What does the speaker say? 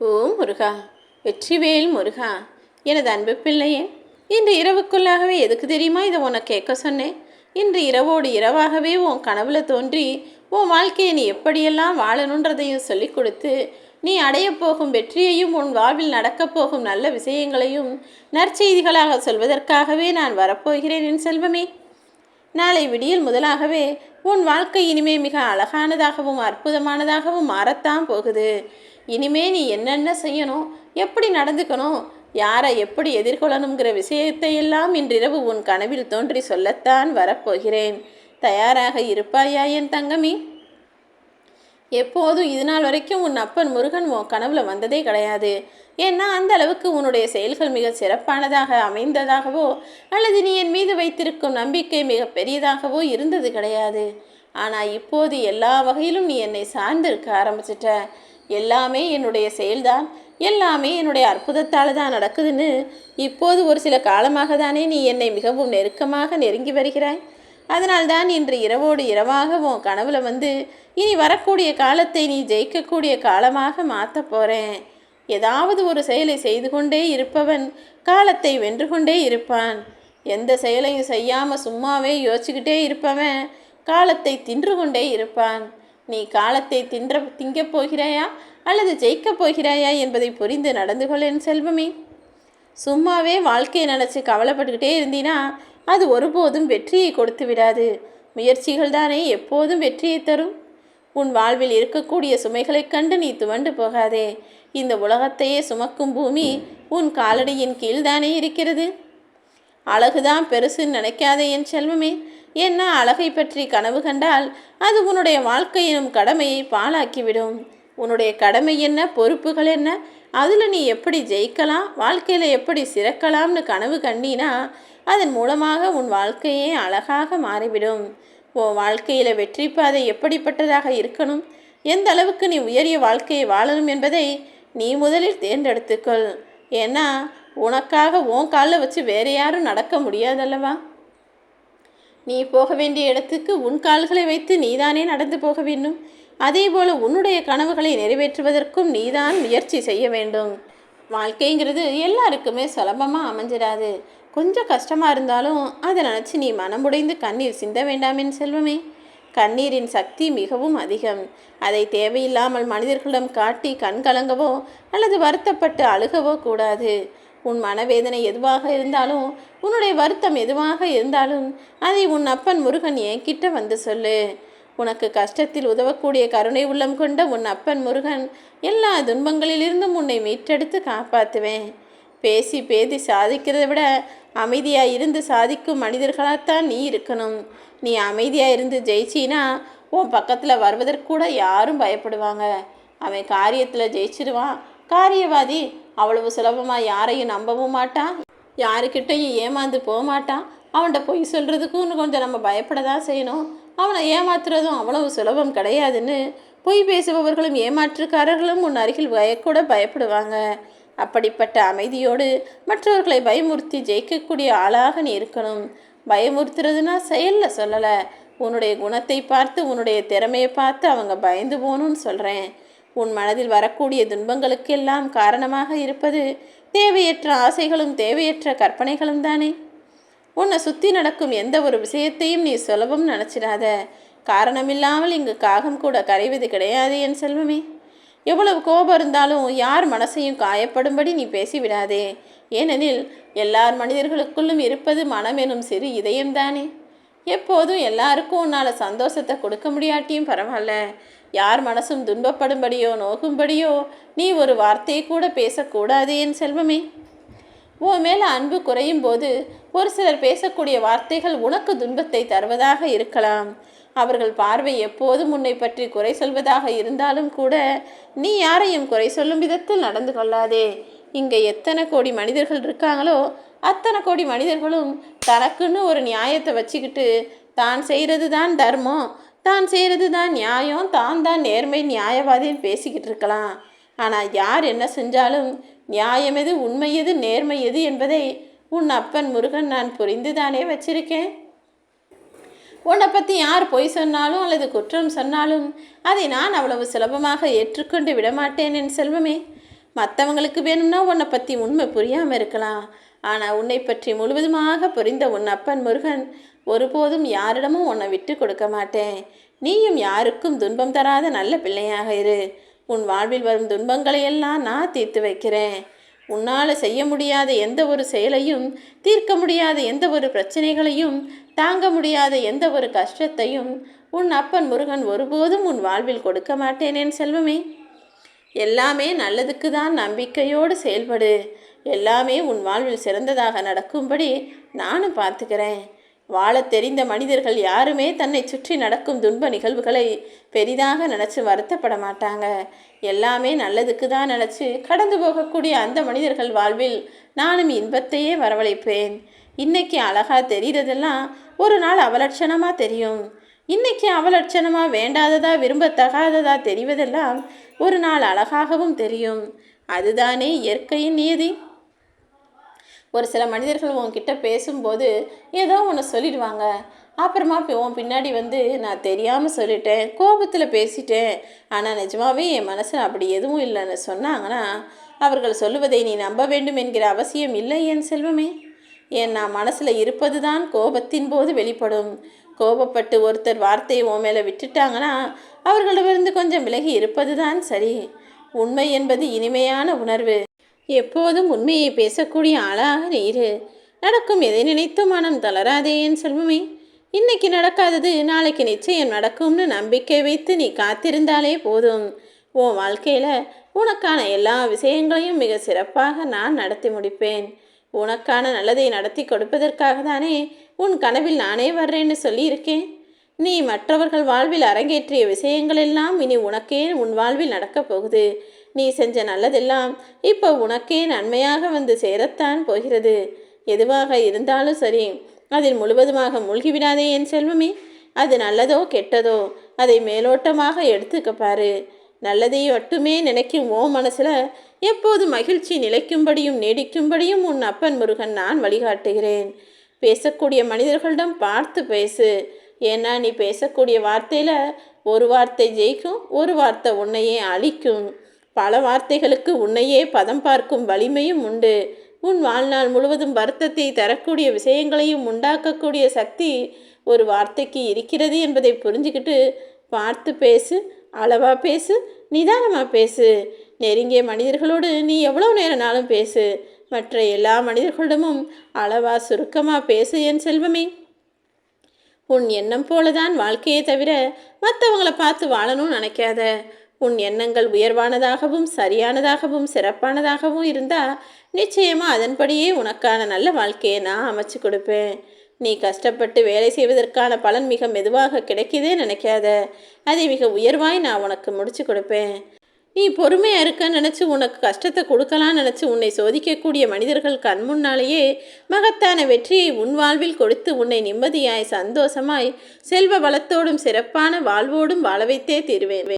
ஓ முருகா வெற்றிவேல் முருகா எனது அன்பு பிள்ளையே இன்று இரவுக்குள்ளாகவே எதுக்கு தெரியுமா இதை உன்னை கேட்க சொன்னேன்? இன்று இரவோடு இரவாகவே உன் கனவுல தோன்றி உன் வாழ்க்கையை நீ எப்படியெல்லாம் வாழணுன்றதையும் சொல்லிக் கொடுத்து நீ அடையப் போகும் வெற்றியையும் உன் வாழ்வில் நடக்கப் போகும் நல்ல விஷயங்களையும் நற்செய்திகளாக சொல்வதற்காகவே நான் வரப்போகிறேன் என் செல்வமே. நாளை விடியல் முதலாகவே உன் வாழ்க்கை இனிமே மிக அழகானதாகவும் அற்புதமானதாகவும் மாறத்தான் போகுது. இனிமே நீ என்னென்ன செய்யணும் எப்படி நடந்துக்கணும் யாரை எப்படி எதிர்கொள்ளணுங்கிற விஷயத்தை எல்லாம் இன்றிரவு உன் கனவில் தோன்றி சொல்லத்தான் வரப்போகிறேன். தயாராக இருப்பாயா என் தங்கமி? எப்போதும் இது நாள் வரைக்கும் உன் அப்பன் முருகன் உன் கனவுல வந்ததே கிடையாது. ஏன்னா அந்த அளவுக்கு உன்னுடைய செயல்கள் மிக சிறப்பானதாக அமைந்ததாகவோ அல்லது நீ என் மீது வைத்திருக்கும் நம்பிக்கை மிக பெரியதாகவோ இருந்தது கிடையாது. ஆனால் இப்போது எல்லா வகையிலும் நீ என்னை சார்ந்திருக்க ஆரம்பிச்சிட்ட. எல்லாமே என்னுடைய செயல்தான். எல்லாமே என்னுடைய அற்புதத்தால் தான் நடக்குதுன்னு இப்போது ஒரு சில காலமாக தானே நீ என்னை மிகவும் நெருக்கமாக நெருங்கி வருகிறாய். அதனால்தான் இன்று இரவோடு இரவாக உன் கனவுல வந்து இனி வரக்கூடிய காலத்தை நீ ஜெயிக்கக்கூடிய காலமாக மாற்ற போகிறேன் ஏதாவது ஒரு செயலை செய்து கொண்டே இருப்பவன் காலத்தை வென்று கொண்டே இருப்பான். எந்த செயலையும் செய்யாமல் சும்மாவே யோசிச்சுக்கிட்டே இருப்பவன் காலத்தை தின்று கொண்டே இருப்பான். நீ காலத்தை தின்ற திங்கப் போகிறாயா அல்லது ஜெயிக்கப் போகிறாயா என்பதை புரிந்து நடந்து கொள் என் செல்வமே. சும்மாவே வாழ்க்கையை நினச்சி கவலைப்பட்டுக்கிட்டே இருந்தீனா அது ஒருபோதும் வெற்றியை கொடுத்து விடாது. முயற்சிகள் தானே எப்போதும் வெற்றியை தரும். உன் வாழ்வில் இருக்கக்கூடிய சுமைகளைக் கண்டு நீ துவண்டு போகாதே. இந்த உலகத்தையே சுமக்கும் பூமி உன் காலடியின் கீழ்தானே இருக்கிறது. அழகுதான் பெருசுன்னு நினைக்காதே என் செல்வமே. என்ன அழகை பற்றி கனவு கண்டால் அது உன்னுடைய வாழ்க்கையினும் கடமையை பாழாக்கிவிடும். உன்னுடைய கடமை என்ன பொறுப்புகள் என்ன? அதில் நீ எப்படி ஜெயிக்கலாம் வாழ்க்கையில் எப்படி சிறக்கலாம்னு கனவு கண்டினா அதன் மூலமாக உன் வாழ்க்கையே அழகாக மாறிவிடும். உன் வாழ்க்கையில் வெற்றி பாதை எப்படிப்பட்டதாக இருக்கணும்? எந்த அளவுக்கு நீ உயரிய வாழ்க்கையை வாழணும் என்பதை நீ முதலில் தேர்ந்தெடுத்துக்கொள். ஏன்னா உனக்காக உன் காலில் வச்சு வேறு யாரும் நடக்க முடியாதல்லவா? நீ போக வேண்டிய இடத்துக்கு உன் கால்களை வைத்து நீதானே நடந்து போக வேண்டும். அதேபோல உன்னுடைய கனவுகளை நிறைவேற்றுவதற்கும் நீதான் முயற்சி செய்ய வேண்டும். வாழ்க்கைங்கிறது எல்லாருக்குமே சுலபமாக அமைஞ்சிடாது. கொஞ்சம் கஷ்டமாக இருந்தாலும் அதை நினச்சி நீ மனமுடைந்து கண்ணீர் சிந்த வேண்டாமின் செல்வமே. கண்ணீரின் சக்தி மிகவும் அதிகம். அதை தேவையில்லாமல் மனிதர்களிடம் காட்டி கண் கலங்கவோ அல்லது வருத்தப்பட்டு அழுகவோ கூடாது. உன் மனவேதனை எதுவாக இருந்தாலும் உன்னுடைய வருத்தம் எதுவாக இருந்தாலும் அதை உன் அப்பன் முருகன் என்கிட்ட வந்து சொல்லு. உனக்கு கஷ்டத்தில் உதவக்கூடிய கருணை உள்ளம் கொண்ட உன் அப்பன் முருகன் எல்லா துன்பங்களிலிருந்தும் உன்னை மீட்டெடுத்து காப்பாற்றுவேன். பேசி பேதி சாதிக்கிறதை விட அமைதியாக இருந்து சாதிக்கும் மனிதர்களாகத்தான் நீ இருக்கணும். நீ அமைதியாக இருந்து ஜெயிச்சினா உன் பக்கத்தில் வருவதற்கூட யாரும் பயப்படுவாங்க. அவன் காரியத்தில் ஜெயிச்சிடுவான் காரியவாதி அவ்வளவு சுலபமாக யாரையும் நம்பவும் மாட்டான் யாருக்கிட்டையும் ஏமாந்து போக மாட்டான் அவன்கிட்ட பொய் சொல்கிறதுக்கும் கொஞ்சம் நம்ம பயப்பட தான் செய்யணும். அவனை ஏமாத்துறதும் அவ்வளவு சுலபம் கிடையாதுன்னு பொய் பேசுபவர்களும் ஏமாற்றுக்காரர்களும் உன் அருகில் பயக்கூட பயப்படுவாங்க. அப்படிப்பட்ட அமைதியோடு மற்றவர்களை பயமுறுத்தி ஜெயிக்கக்கூடிய ஆளாக நீ இருக்கணும். பயமுறுத்துறதுனா செயலில் சொல்லலை. உன்னுடைய குணத்தை பார்த்து உன்னுடைய திறமையை பார்த்து அவங்க பயந்து போகணும்னு சொல்கிறேன் உன் மனதில் வரக்கூடிய துன்பங்களுக்கெல்லாம் காரணமாக இருப்பது தேவையற்ற ஆசைகளும் தேவையற்ற கற்பனைகளும் தானே? உன்னை சுற்றி நடக்கும் எந்த ஒரு விஷயத்தையும் நீ சுலபம் நினச்சிடாத. காரணமில்லாமல் இங்கு காகம் கூட கரைவது கிடையாது என் செல்வமே. எவ்வளவு கோபம் இருந்தாலும் யார் மனசையும் காயப்படும்படி நீ பேசிவிடாதே. ஏனெனில் எல்லார் மனிதர்களுக்குள்ளும் இருப்பது மனம் எனும் சிறு இதயம்தானே. எப்போதும் எல்லாருக்கும் உன்னால் சந்தோஷத்தை கொடுக்க முடியாட்டியும் பரவாயில்ல. யார் மனசும் துன்பப்படும்படியோ நோகும்படியோ நீ ஒரு வார்த்தையை கூட பேசக்கூடாது என் செல்வமே. உன் மேலே அன்பு குறையும் போது ஒரு சிலர் பேசக்கூடிய வார்த்தைகள் உனக்கு துன்பத்தை தருவதாக இருக்கலாம். அவர்கள் பார்வை எப்போதும் உன்னை பற்றி குறை சொல்வதாக இருந்தாலும் கூட நீ யாரையும் குறை சொல்லும் விதத்தில் நடந்து கொள்ளாதே. இங்கே எத்தனை கோடி மனிதர்கள் இருக்காங்களோ அத்தனை கோடி மனிதர்களும் தனக்குன்னு ஒரு நியாயத்தை வச்சுக்கிட்டு தான் செய்கிறது தான் தர்மம். தான் செய்கிறது தான் நியாயம் தான் தான் நேர்மை நியாயவாதின்னு பேசிக்கிட்டு இருக்கலாம். ஆனால் யார் என்ன செஞ்சாலும் நியாயம் எது உண்மை எது நேர்மை எது என்பதை உன் அப்பன் முருகன் நான் புரிந்து தானே வச்சிருக்கேன். உன்னை பற்றி யார் பொய் சொன்னாலும் அல்லது குற்றம் சொன்னாலும் அதை நான் அவ்வளவு சுலபமாக ஏற்றுக்கொண்டு விடமாட்டேன் என் செல்வமே. மற்றவங்களுக்கு வேணும்னா உன்னை பற்றி உண்மை புரியாமல் இருக்கலாம். ஆனால் உன்னை பற்றி முழுவதுமாக புரிந்த உன் அப்பன் முருகன் ஒருபோதும் யாரிடமும் உன்னை விட்டு கொடுக்க மாட்டேன். நீயும் யாருக்கும் துன்பம் தராத நல்ல பிள்ளையாக இரு. உன் வாழ்வில் வரும் துன்பங்களையெல்லாம் நான் தீர்த்து வைக்கிறேன். உன்னால் செய்ய முடியாத எந்த ஒரு செயலையும் தீர்க்க முடியாத எந்த ஒரு பிரச்சனைகளையும் தாங்க முடியாத எந்த ஒரு கஷ்டத்தையும் உன் அப்பன் முருகன் ஒருபோதும் உன் வாழ்வில் கொடுக்க மாட்டேனேன் செல்வமே. எல்லாமே நல்லதுக்கு தான் நம்பிக்கையோடு செயல்படு. எல்லாமே உன் வாழ்வில் சிறந்ததாக நடக்கும்படி நானும் பார்த்துக்கிறேன். வாழத் தெரிந்த மனிதர்கள் யாருமே தன்னை சுற்றி நடக்கும் துன்ப நிகழ்வுகளை பெரிதாக நினச்சி வருத்தப்பட மாட்டாங்க. எல்லாமே நல்லதுக்கு தான் நினச்சி கடந்து போகக்கூடிய அந்த மனிதர்கள் வாழ்வில் நானும் இன்பத்தையே வரவழைப்பேன். இன்னைக்கு அழகாக தெரிகிறதெல்லாம் ஒரு நாள் அவலட்சணமாக தெரியும். இன்னைக்கு அவலட்சணமாக வேண்டாததா விரும்பத்தகாததா தெரிவதெல்லாம் ஒரு நாள் அழகாகவும் தெரியும். அதுதானே இயற்கையின் நியதி ஒரு சில மனிதர்கள் உங்ககிட்ட பேசும்போது ஏதோ ஒன்று சொல்லிடுவாங்க. அப்புறமா இப்போ உன் பின்னாடி வந்து நான் தெரியாமல் சொல்லிட்டேன் கோபத்தில் பேசிட்டேன். ஆனால் நிஜமாவே என் மனசில் அப்படி எதுவும் இல்லைன்னு சொன்னாங்கன்னா அவர்கள் சொல்லுவதை நீ நம்ப வேண்டும் என்கிற அவசியம் இல்லை என் செல்வமே. ஏன் நான் மனசில் இருப்பது தான் கோபத்தின் போது வெளிப்படும். கோபப்பட்டு ஒருத்தர் வார்த்தையை உன் மேலே விட்டுட்டாங்கன்னா அவர்களிடமிருந்து கொஞ்சம் விலகி இருப்பது தான் சரி. உண்மை என்பது இனிமையான உணர்வு. எப்போதும் உண்மையை பேசக்கூடிய ஆளாக நீரு நடக்கும் எதை நினைத்து மனம் தளராதே என் செல்வமே. இன்னைக்கு நடக்காதது நாளைக்கு நிச்சயம் நடக்கும்னு நம்பிக்கை வைத்து நீ காத்திருந்தாலே போதும். உன் வாழ்க்கையில் உனக்கான எல்லா விஷயங்களையும் மிக சிறப்பாக நான் நடத்தி முடிப்பேன். உனக்கான நல்லதை நடத்தி கொடுப்பதற்காக தானே உன் கனவில் நானே வர்றேன்னு சொல்லியிருக்கேன். நீ மற்றவர்கள் வாழ்வில் அரங்கேற்றிய விஷயங்கள் எல்லாம் இனி உனக்கே உன் வாழ்வில் நடக்கப் போகுது. நீ செஞ்ச நல்லதெல்லாம் இப்போ உனக்கே நன்மையாக வந்து சேரத்தான் போகிறது. எதுவாக இருந்தாலும் சரி அதில் முழுவதுமாக மூழ்கிவிடாதே என் செல்வமே. அது நல்லதோ கெட்டதோ அதை மேலோட்டமாக எடுத்துக்க பாரு. நல்லதை மட்டுமே நினைக்கும் ஓ மனசில் எப்போது மகிழ்ச்சி நிலைக்கும்படியும் நீடிக்கும்படியும் உன் அப்பன் முருகன் நான் வழிகாட்டுகிறேன். பேசக்கூடிய மனிதர்களிடம் பார்த்து பேசு. ஏன்னா நீ பேசக்கூடிய வார்த்தையில் ஒரு வார்த்தை ஜெயிக்கும் ஒரு வார்த்தை உன்னையே அழிக்கும். பல வார்த்தைகளுக்கு உன்னையே பதம் பார்க்கும் வலிமையும் உண்டு. உன் வாழ்நாள் முழுவதும் வருத்தத்தை தரக்கூடிய விஷயங்களையும் உண்டாக்கக்கூடிய சக்தி ஒரு வார்த்தைக்கு இருக்கிறது என்பதை புரிஞ்சுக்கிட்டு பார்த்து பேசு அளவாக பேசு நிதானமாக பேசு. நெருங்கிய மனிதர்களோடு நீ எவ்வளோ நேரம்னாலும் பேசு. மற்ற எல்லா மனிதர்களிடமும் அளவா சுருக்கமாக பேசு என் செல்வமே. உன் எண்ணம் போலதான் வாழ்க்கையை தவிர மற்றவங்களை பார்த்து வாழணும்னு நினைக்காத. உன் எண்ணங்கள் உயர்வானதாகவும் சரியானதாகவும் சிறப்பானதாகவும் இருந்தால் நிச்சயமாக அதன்படியே உனக்கான நல்ல வாழ்க்கையை நான் அமைச்சு கொடுப்பேன். நீ கஷ்டப்பட்டு வேலை செய்வதற்கான பலன் மிக மெதுவாக கிடைக்கிதே நினைக்காத. அதை மிக உயர்வாய் நான் உனக்கு முடிச்சு கொடுப்பேன். நீ பொறுமையாக இருக்க நினச்சி உனக்கு கஷ்டத்தை கொடுக்கலான்னு நினச்சி உன்னை சோதிக்கக்கூடிய மனிதர்கள் கண் முன்னாலேயே மகத்தான வெற்றியை உன் வாழ்வில் கொடுத்து உன்னை நிம்மதியாய் சந்தோஷமாய் செல்வ வளத்தோடும் சிறப்பான வாழ்வோடும் வாழ வைத்தே தீருவேன்.